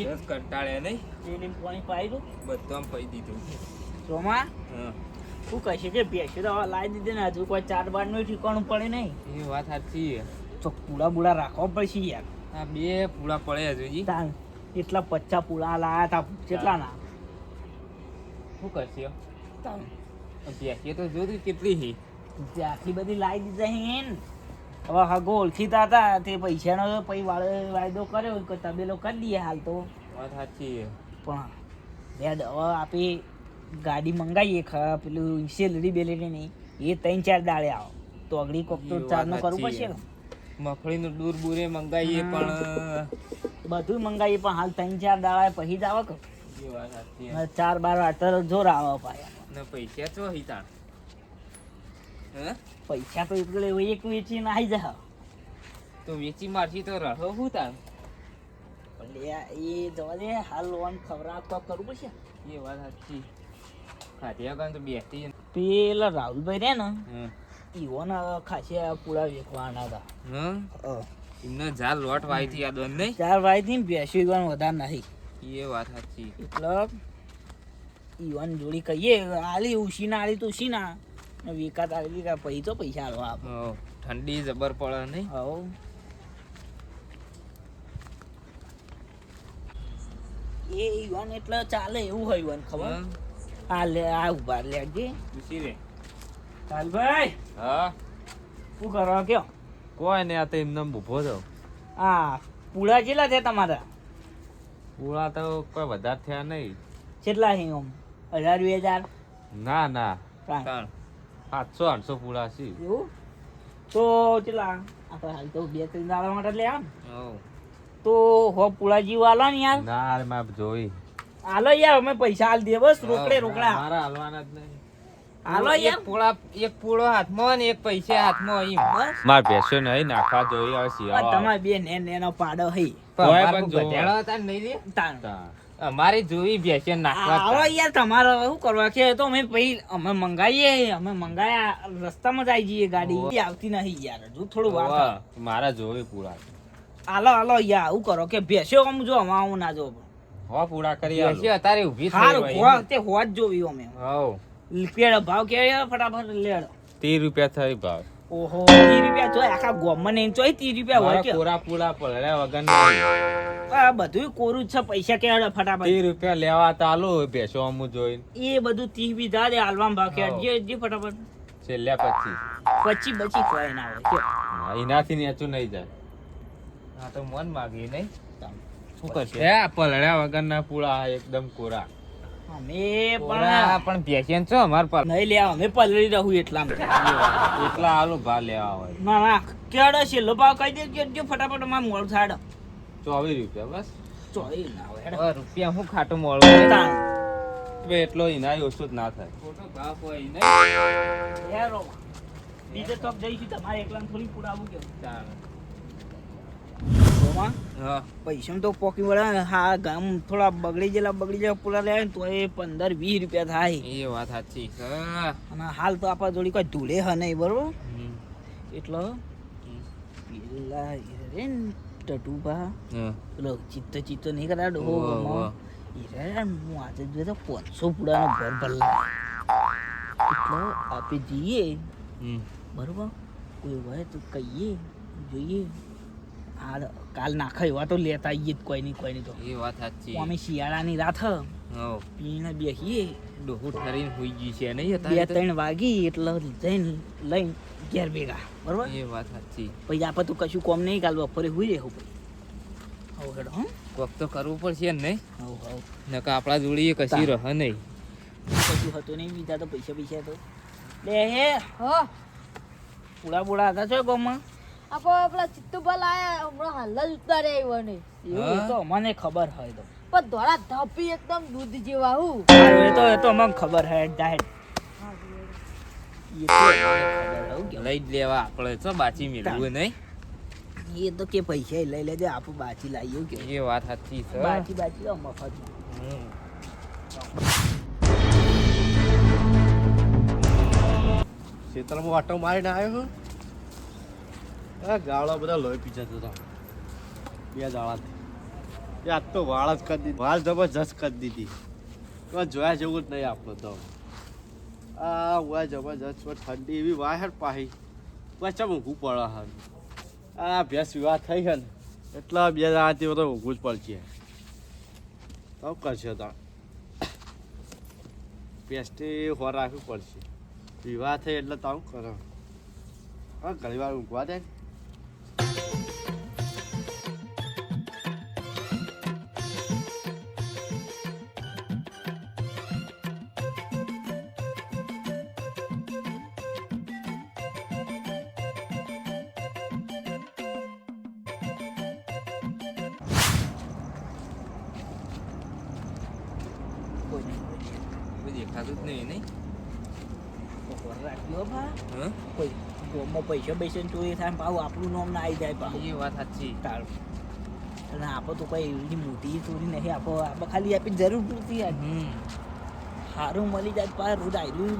જબરજસ્ત કંટાળ્યા નહીં? તેની પાણી પાઈ દઉં. બધામાં આમ દીધું. સોમાં હા. શું કહેશે કે ભેંસો તો લાવી દીધી ને હજુ કોઈ ચાર બારનું ઠીકાણું પડે નહીં. એ વાત સાચી તો પૂળા બુડા રાખવા પડશે યાર. આ બે પૂળા પડે હજુજી એટલા પચ્ચા પૂળા લાયા તા કેટલા ના? શું કરશે? તાન તો જોતું કેટલી હી આટલી બધી લાવી દીધા હવે હગો ઓળખીતા હતા તે પૈસાનો પછી વાળો વાયદો કર્યો કે તબેલો કરી દઈએ હાલ તો. વાત સાચી પણ બે દવા આપી ગાડી મંગાવીએ પેલું સેલરી બેલેરી નહીં એ ત્રણ ચાર દાડે આવો. તો અગડી કોક તો ચારનું કરવું પડશે. મગફળીનું દૂર બુરે મંગાવીએ પણ બધું મંગાવીએ પણ હાલ ત્રણ ચાર દાડા પછી જ આવે કે. ચાર બાર વાટર જોર આવે પાછા પૈસા ચો હિતાણ પૈસા તો એટલે એક વેચીને આવી જા તો વેચી મારશી તો રહો હું તાર? એ જવા દે હાલ લોન ખવડાવ તો કરવું પડશે. એ વાત સાચી. ખાધ્યા કાન તો બેસતી પેલા રાહુલભાઈ રે ને ઈવોને ખાસી પૂરા વેચવાના હતા. હમ એમને ઝાડ લોટ વાયથી યાદ બંધ નહીં ચાર વાયથી બેસી ઈવન વધારે નહીં. એ વાત સાચી. એટલે ઈવન જોડી કહીએ આલી ઉશીના આલી તો ઉશીના ને વિકાત આવી વિકા પછી તો પૈસા આલો આપ. ઠંડી જબર પડે નહીં હવ. એ ઈવન એટલે ચાલે એવું હોય ઈવન ખબર? આ લે આ ઊભા લેજે પૂછી લે ચાલભાઈ હા? શું કરો કયો? કોઈ ને આ તો એમને ઊભો છો આ પૂળા કેટલા છે તમારા? પૂળા તો કોઈ વધારે થયા નહીં કેટલા છે ઓમ હજાર બે હજાર? ના ના. કાંઈ. સાતસો આઠસો પૂળા છે એવું? તો કેટલા આપણે હાલ તો બે ત્રણ દાડા માટે લે આમ તો હો પૂળા જીવ આલો ને યાર? ના રે મારે જોઈ. આલો યાર અમે પૈસા હાલ દે બસ રોકડે રોકડા. મારા હાલવાના જ નહીં. આલો યાર. પૂળા એક પૂળો હાથમાં ને એક પૈસા હાથમાં અહીં બસ. માર ભેંસો નહીં નાખવા જોઈ આવે આ તમારે બે ને નેનો પાડો હઈ. નહીં તાણ. અમારે જોઈ નાખવા આવો યાર તમારે શું કરવા છે? તો અમે પછી અમે મંગાવીએ અમે મંગાયા રસ્તામાં જ આવી જઈએ ગાડી. આવતી નહીં યાર હજુ થોડું વાર મારા જોઈ પૂરા. આલો આલો યાર આવું કરો કે બેસ્યો આમ જો આમાં આવું ના જો. હો પૂરા કરી ભેંસે અત્યારે ઊભી થઈ હોય તે હોત જ જોવી અમે. હો પેડ ભાવ કે ફટાફટ લેડ. ત્રીસ રૂપિયા થઈ ભાવ. ઓહો ત્રીસ રૂપિયા જોઈ આખા ગોમ મને ચોય ત્રીસ રૂપિયા હોય કે. પૂરા પૂળા પડ્યા વગર. આ બધું કોરું જ છે પૈસા કે ફટાફટ? ત્રીસ રૂપિયા લેવા ચાલુ ભેંસો અમુ જોઈને. એ બધું ત્રીસ બીજા દે હાલવામાં ભાવ કે જે જે ફટાફટ. છેલ્લા પછી પચી બચી કોઈ ના હોય એનાથી નેચું નહીં જાય. હા તો મન માગી નહીં. શું હે પલળ્યા વગરના પૂળા એકદમ કોરા. અમે પણ પણ છો અમાર પર? નહીં લેવા અમે પલળી રહું એટલા એટલા આલો ભા લેવા હોય. ના ના કેડો છેલ્લો ભાવ કહી દેજો ફટાફટમાં મોડ થાડ ચોવીસ રૂપિયા બસ. ચોવીસ રૂપિયા હું ખાટું મળવું. એટલો એના ઓછો જ ના થાય. ખોટો ભાવ હોય બીજે તો જઈશું તમારે એકલા થોડી પુરાવું કે? પૈસા તો પોકી વળે હા ગામ થોડા બગડી ગયેલા બગડી ગયેલા પૂરા લે તો એ પંદર વીસ રૂપિયા થાય. એ વાત સાચી. છે અને હાલ તો આપણા જોડી કોઈ ધૂળે હ નહીં બરોબર? હમ. એટલે રે ને પેલો ચિત્ત ચિત્ત નહીં કરતા ડોહો ઓહો, ઓહો. હીરા હું આજે જોયો તો પાંચસો પુડાનો ઘર ભરલા એટલે આપણે જઈએ બરોબર કોઈ હોય તો કહીએ જોઈએ હાલ કાલ નાખા એવા તો લેતા આવીએ જ કોઈ નહીં કોઈ નહીં તો એ વાત સાચી અમે શિયાળાની રાત પીને બેસીએ ડોહું ઠરીને હોઈ ગઈ છે નહીં બે ત્રણ વાગી એટલે જઈને લઈને ઘેર ભેગા. બરોબર? એ વાત સાચી. પછી આપણે તો કશું કોમ નહીં કાલ બપોરે હુઈ રહેવું હવ હેડો હં? કોક તો કરવું પડશે ને નહીં. હવ હવ. નકર આપણા જોડીએ કશી રહ નહીં. કશું હતું નહીં બીજા તો પૈસા પૈસા તો. લે હે. હો. પૂળા પૂળા હતા છો ગોમાં આપો પેલા ચિત્તુભા લાયા હમણાં હાલ જ ઉતારે આવ્યો ને. એવું એ તો મને ખબર હોય તો. પણ ધોળા ધપી એકદમ દૂધ જેવા હું. એ તો એ તો મને ખબર હે જાહેર એ તો મને ખબર હે, હું કેવું. લઈ લેવા આપણે તો બાચી મેળવું નહીં એ તો કે પૈસા લઈ લેજે આપણે બાચી લાવીએ કે એ વાત સાચી છે બાજી બાજી મફત. ખેતરમાં આટો મારીને આવ્યો છું આ ગાળા બધા લોહી પીછા હતા બે દાડાથી આજ તો વાળ જ કરી દીધી. વાળ જબરજસ્ત કરી દીધી. જોયા જેવું જ નહીં આપણું તો. આ વાય જબરજસ્ત ઠંડી એવી વાય હેડ પાહી વાય ઊંઘું પડે હન? આ ભેંસ વિવાહ થઈ છે એટલા બે જણાથી તો ઊંઘું જ પડશે. તો કરશે તો. ભેંસથી હો રાખવું પડશે. વિવાહ થઈ એટલે તો કરો. હા, ઘણી વાર દે દેખાતું જ નહીં નહીં? રાખ્યો ભા? કોઈ ગોમાં પૈસા પૈસા ચોરી થાય ભાવ આપણું નામ ના આવી જાય ભાવ એ વાત સાચી. તારું. અને આપણે તો કોઈ એવી મોટી ચોરી નહીં આપો આપણે ખાલી આપી જરૂર પૂરતી સારું મળી જાય પાર રોજ આવ્યું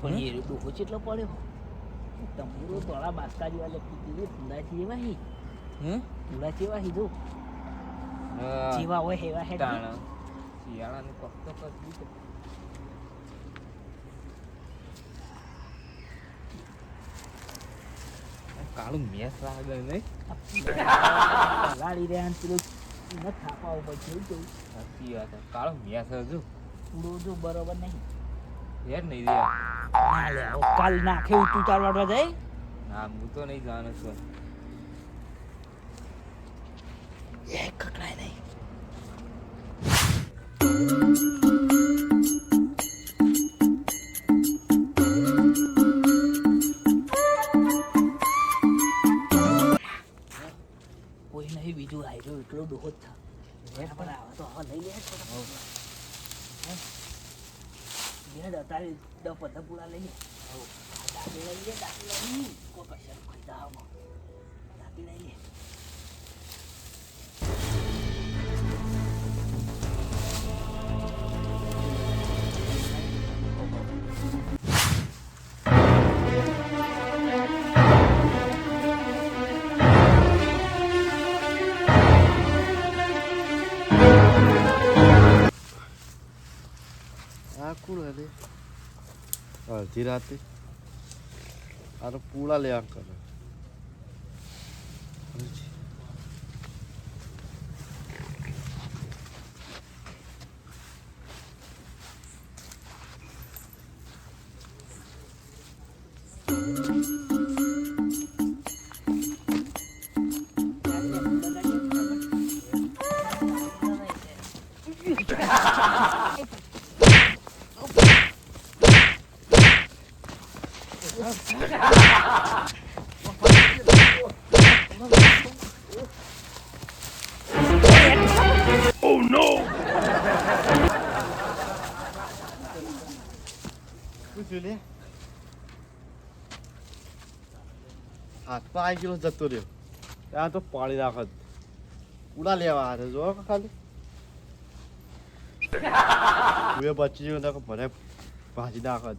પણ એ ડોહો કેટલો પડ્યો? તંબુરો તોળા બાસકા જેવા લખી દીધું પૂરા એવા હી. હે? પૂરા જેવા હી જો. જેવા હોય એવા હે. શિયાળાનું કોક તો કાળું મેસ લાગે નહીં. ગાડી રહ્યા ને પેલું ન થાપા ઉપર જોઈ સાચી વાત કાળો મેસ હજુ. પૂરો જો બરોબર નહીં. યાર નહીં રે ના લે કાલ નાખે તું તાર વાડવા જાય? ના હું તો નહીં જવાનો છું. એ કકડાય નહીં. કોઈ નહીં બીજું આવ્યું એટલો ડોહો જ થા પણ આવે તો હવે લઈ લે. બેડ અત્યારે દસ પંદર પૂરા લઈ લે દાદી લઈ લે દાદી લઈ લે કોઈ પૈસા ખાઈ દાવામાં દાદી લઈ લે આ કોણ હે અડધી રાતે તો પૂળા લેવા કરે શું થયું લે હાથમાં આવી ગયેલો જતો રહ્યો. ત્યાં તો પાણી રાખત પૂળા લેવા હાથે જો ખાલી. હું બચી ગયો ભાજી નાખત